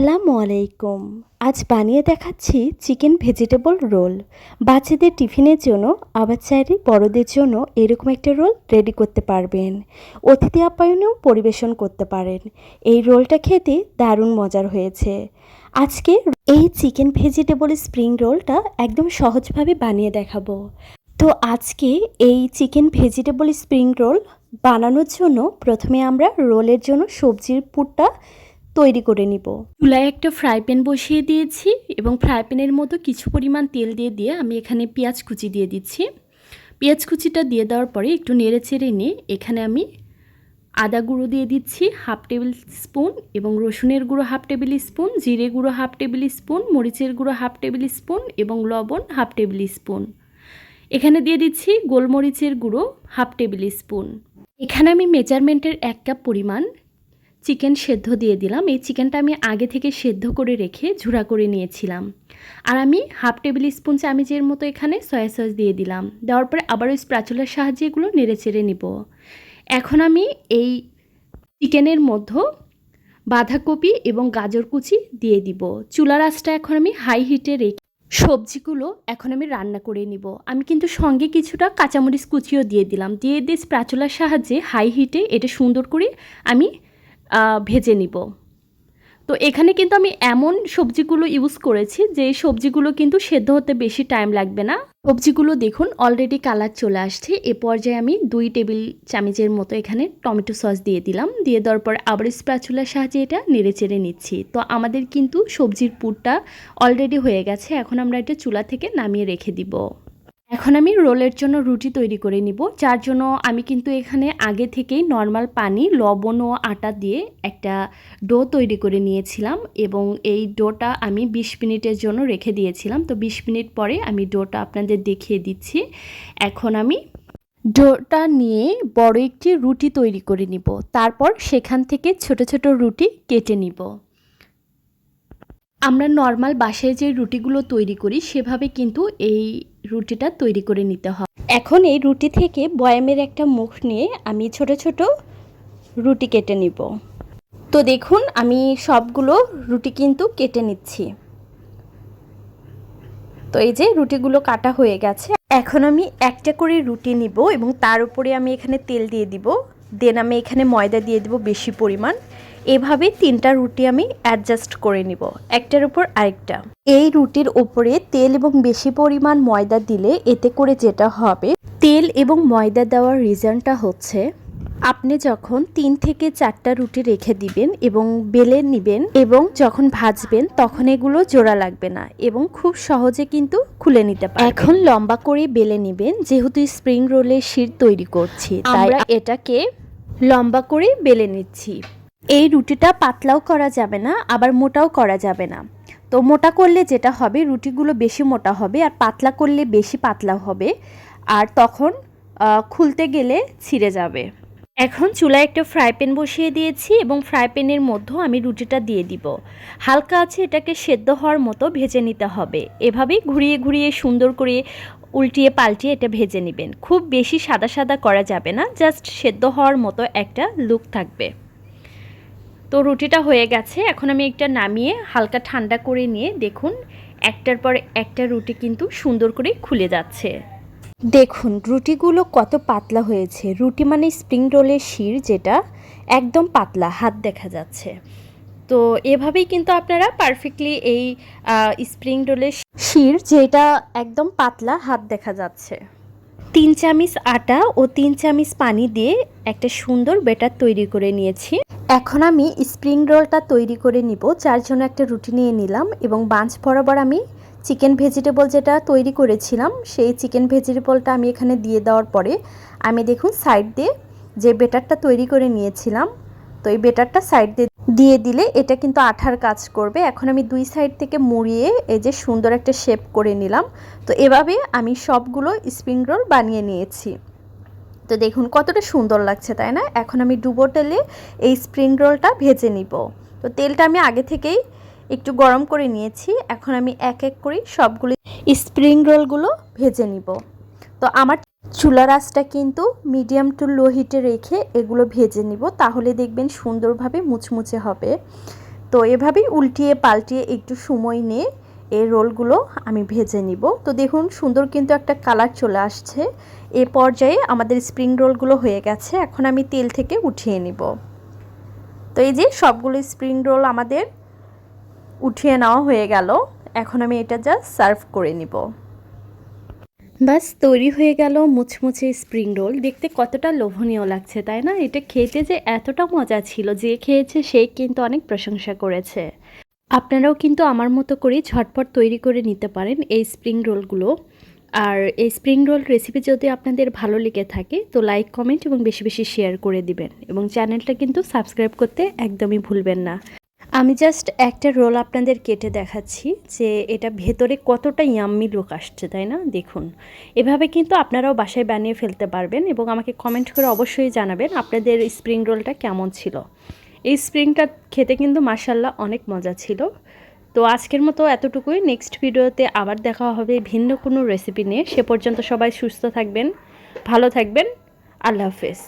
আসসালামু আলাইকুম। আজ বানিয়ে দেখাচ্ছি চিকেন ভেজিটেবল রোল। বাচ্চাদের টিফিনের জন্য আবার চাইলে বড়দের জন্য এরকম একটা রোল রেডি করতে পারবেন। অতিথি আপ্যায়নেও পরিবেশন করতে পারেন। এই রোলটা খেতে দারুণ মজার হয়েছে। আজকে এই চিকেন ভেজিটেবল স্প্রিং রোলটা একদম সহজভাবে বানিয়ে দেখাবো। তো আজকে এই চিকেন ভেজিটেবল স্প্রিং রোল বানানোর জন্য প্রথমে আমরা রোলের জন্য সবজির পুরটা তৈরি করে নিব। চুলায় একটা ফ্রাই প্যান বসিয়ে দিয়েছি এবং ফ্রাই প্যানের মতো কিছু পরিমাণ তেল দিয়ে দিয়ে আমি এখানে পেঁয়াজ কুচি দিয়ে দিচ্ছি। পেঁয়াজ কুচিটা দিয়ে দেওয়ার পরে একটু নেড়ে চেড়ে নিয়ে এখানে আমি আদা গুঁড়ো দিয়ে দিচ্ছি হাফ টেবিল স্পুন এবং রসুনের গুঁড়ো হাফ টেবিল স্পুন, জিরে গুঁড়ো হাফ টেবিল স্পুন, মরিচের গুঁড়ো হাফ টেবিল স্পুন এবং লবণ হাফ টেবিল স্পুন। এখানে দিয়ে দিচ্ছি গোলমরিচের গুঁড়ো হাফ টেবিল স্পুন। এখানে আমি মেজারমেন্টের এক কাপ পরিমাণ চিকেন সেদ্ধ দিয়ে দিলাম। এই চিকেনটা আমি আগে থেকে সেদ্ধ করে রেখে ঝুড়া করে নিয়েছিলাম। আর আমি হাফ টেবিল স্পুন চামিচের মতো এখানে সয়া সস দিয়ে দিলাম। দেওয়ার পরে আবার ওই স্প্রাচুলার সাহায্যে এগুলো নেড়ে চেড়ে নিব। এখন আমি এই চিকেনের মধ্যে বাঁধাকপি এবং গাজর কুচি দিয়ে দিব। চুলার আঁচটা এখন আমি হাই হিটে রেখে সবজিগুলো এখন আমি রান্না করে নিব। আমি কিন্তু সঙ্গে কিছুটা কাঁচামরিচ কুচিও দিয়ে দিলাম। দিয়ে দিয়ে স্প্রাচুলার সাহায্যে হাই হিটে এটা সুন্দর করে আমি ভেজে নিব। তো এখানে কিন্তু আমি এমন সবজিগুলো ইউজ করেছি যে সবজিগুলো কিন্তু সেদ্ধ হতে বেশি টাইম লাগবে না। সবজিগুলো দেখুন অলরেডি কালার চলে আসছে। এ পর্যায়ে আমি দুই টেবিল চামচের মতো এখানে টমেটো সস দিয়ে দিলাম। দিয়ে দেওয়ার পর আবার স্প্যাচুলার সাহায্যে এটা নেড়ে চেড়ে নিচ্ছি। তো আমাদের কিন্তু সবজির পুরটা অলরেডি হয়ে গেছে। এখন আমরা এটা চুলা থেকে নামিয়ে রেখে দিব। এখন আমি রোলের জন্য রুটি তৈরি করে নিব, যার জন্য আমি কিন্তু এখানে আগে থেকেই নর্মাল পানি, লবণ ও আটা দিয়ে একটা ডো তৈরি করে নিয়েছিলাম এবং এই ডোটা আমি ২০ মিনিটের জন্য রেখে দিয়েছিলাম। তো ২০ মিনিট পরে আমি ডোটা আপনাদের দেখিয়ে দিচ্ছি। এখন আমি ডোটা নিয়ে বড় একটি রুটি তৈরি করে নিব, তারপর সেখান থেকে ছোট ছোট রুটি কেটে নিব। আমরা নর্মাল বাসায় যে রুটিগুলো তৈরি করি, সেভাবে কিন্তু এই রুটিটা তৈরি করে নিতে হয়। এখন এই রুটি থেকে বয়ামের একটা মুখ নিয়ে আমি ছোট ছোট রুটি কেটে নিব। তো দেখুন, আমি সবগুলো রুটি কিন্তু কেটে নিচ্ছি। তো এই যে রুটিগুলো কাটা হয়ে গেছে। এখন আমি একটা করে রুটি নিব এবং তার উপরে আমি এখানে তেল দিয়ে দিব। দেন আমি এখানে ময়দা দিয়ে দেবো বেশি পরিমাণ। এভাবে তিনটা রুটি আমি অ্যাডজাস্ট করে নিব একটার উপর আরেকটা। এই রুটির ওপরে তেল এবং বেশি পরিমাণ ময়দা দিলে এতে করে যেটা হবে তেল এবং ময়দা দেওয়ার রিজনটা হচ্ছে আপনি যখন তিন থেকে চারটা রুটি রেখে দিবেন এবং বেলে নিবেন এবং যখন ভাজবেন তখন এগুলো জোড়া লাগবে না এবং খুব সহজে কিন্তু খুলে নিতে পারবেন। এখন লম্বা করে বেলে নিবেন যেহেতু স্প্রিং রোলের শির তৈরি করছি তাই এটাকে লম্বা করে বেলে নিচ্ছি। এই রুটিটা পাতলাও করা যাবে না, আবার মোটাও করা যাবে না। তো মোটা করলে যেটা হবে, রুটিগুলো বেশি মোটা হবে আর পাতলা করলে বেশি পাতলা হবে আর তখন খুলতে গেলে ছিঁড়ে যাবে। এখন চুলায় একটা ফ্রাই প্যান বসিয়ে দিয়েছি এবং ফ্রাই প্যানের মধ্যেও আমি রুটিটা দিয়ে দিব। হালকা আছে এটাকে সেদ্ধ হওয়ার মতো ভেজে নিতে হবে। এভাবেই ঘুরিয়ে ঘুরিয়ে সুন্দর করে উল্টিয়ে পাল্টিয়ে এটা ভেজে নেবেন। খুব বেশি সাদা সাদা করা যাবে না, জাস্ট সেদ্ধ হওয়ার মতো একটা লুক থাকবে। তো রুটিটা হয়ে গেছে। এখন আমি একটা নামিয়ে হালকা ঠান্ডা করে নিয়ে দেখুন, একটার পর একটা রুটি কিন্তু সুন্দর করে খুলে যাচ্ছে। দেখুন, রুটিগুলো কত পাতলা হয়েছে। রুটি মানে স্প্রিং রোলের শির যেটা একদম পাতলা, হাত দেখা যাচ্ছে। তো এভাবেই কিন্তু আপনারা পারফেক্টলি এই স্প্রিং রোলের শির যেটা একদম পাতলা, হাত দেখা যাচ্ছে। তিন চামিচ আটা ও তিন চামিচ পানি দিয়ে একটা সুন্দর বেটার তৈরি করে নিয়েছি। এখন আমি স্প্রিং রোলটা তৈরি করে নিব চার জন্য একটা রুটি নিয়ে নিলাম এবং বাঞ্চ বরাবর আমি চিকেন ভেজিটেবল যেটা তৈরি করেছিলাম, সেই চিকেন ভেজিটেবলটা আমি এখানে দিয়ে দেওয়ার পরে আমি দেখুন সাইড দিয়ে যে বেটারটা তৈরি করে নিয়েছিলাম তো এই বেটারটা সাইড দিয়ে দিলে এটা কিন্তু আঠার কাজ করবে। এখন আমি দুই সাইড থেকে মুড়িয়ে এই যে সুন্দর একটা শেপ করে নিলাম। তো এভাবে আমি সবগুলো স্প্রিং রোল বানিয়ে নিয়েছি। তো দেখুন কতটা সুন্দর লাগছে, তাই না? এখন আমি ডুবো তেলে এই স্প্রিং রোলটা ভেজে নিব। তো তেলটা আমি আগে থেকেই একটু গরম করে নিয়েছি। এখন আমি এক এক করে সবগুলো স্প্রিং রোলগুলো ভেজে নিব। তো আমার চুলার আঁচটা কিন্তু মিডিয়াম টু লো হিটে রেখে এগুলো ভেজে নিব, তাহলে দেখবেন সুন্দরভাবে মুচমুচে হবে। তো এভাবেই উল্টিয়ে পাল্টিয়ে একটু সময় নিয়ে এই রোলগুলো আমি ভেজে নিব। তো দেখুন, সুন্দর কিন্তু একটা কালার চলে আসছে। এ পর্যায়ে আমাদের স্প্রিং রোলগুলো হয়ে গেছে, এখন আমি তেল থেকে উঠিয়ে নিব। তো এই যে সবগুলো স্প্রিং রোল আমাদের উঠিয়ে নেওয়া হয়ে গেল, এখন আমি এটা জাস্ট সার্ভ করে নিব। বাস তৈরি হয়ে গেল মুচমুচে স্প্রিং রোল দেখতে কতটা লোভনীয় লাগছে, তাই না? এটা খেতে যে এতটা মজা ছিল, যে খেয়েছে সে কিন্তু অনেক প্রশংসা করেছে। আপনারাও কিন্তু আমার মতো করে ঝটপট তৈরি করে নিতে পারেন এই স্প্রিং রোলগুলো আর এই স্প্রিং রোল রেসিপি যদি আপনাদের ভালো লেগে থাকে, তো লাইক কমেন্ট এবং বেশি বেশি শেয়ার করে দিবেন। এবং চ্যানেলটা কিন্তু সাবস্ক্রাইব করতে একদমই ভুলবেন না। আমি জাস্ট একটা রোল আপনাদের কেটে দেখাচ্ছি যে এটা ভেতরে কতটা ইয়াম্মি লোক আসছে, তাই না? দেখুন, এভাবে কিন্তু আপনারাও বাসায় বানিয়ে ফেলতে পারবেন এবং আমাকে কমেন্ট করে অবশ্যই জানাবেন আপনাদের স্প্রিং রোলটা কেমন ছিল। এই স্প্রিংটা খেতে কিন্তু মার্শাল্লাহ অনেক মজা ছিল। তো আজকের মতো এতটুকুই। নেক্সট ভিডিওতে আবার দেখা হবে ভিন্ন কোনো রেসিপি নিয়ে। সে পর্যন্ত সবাই সুস্থ থাকবেন, ভালো থাকবেন। আল্লাহ হাফেজ।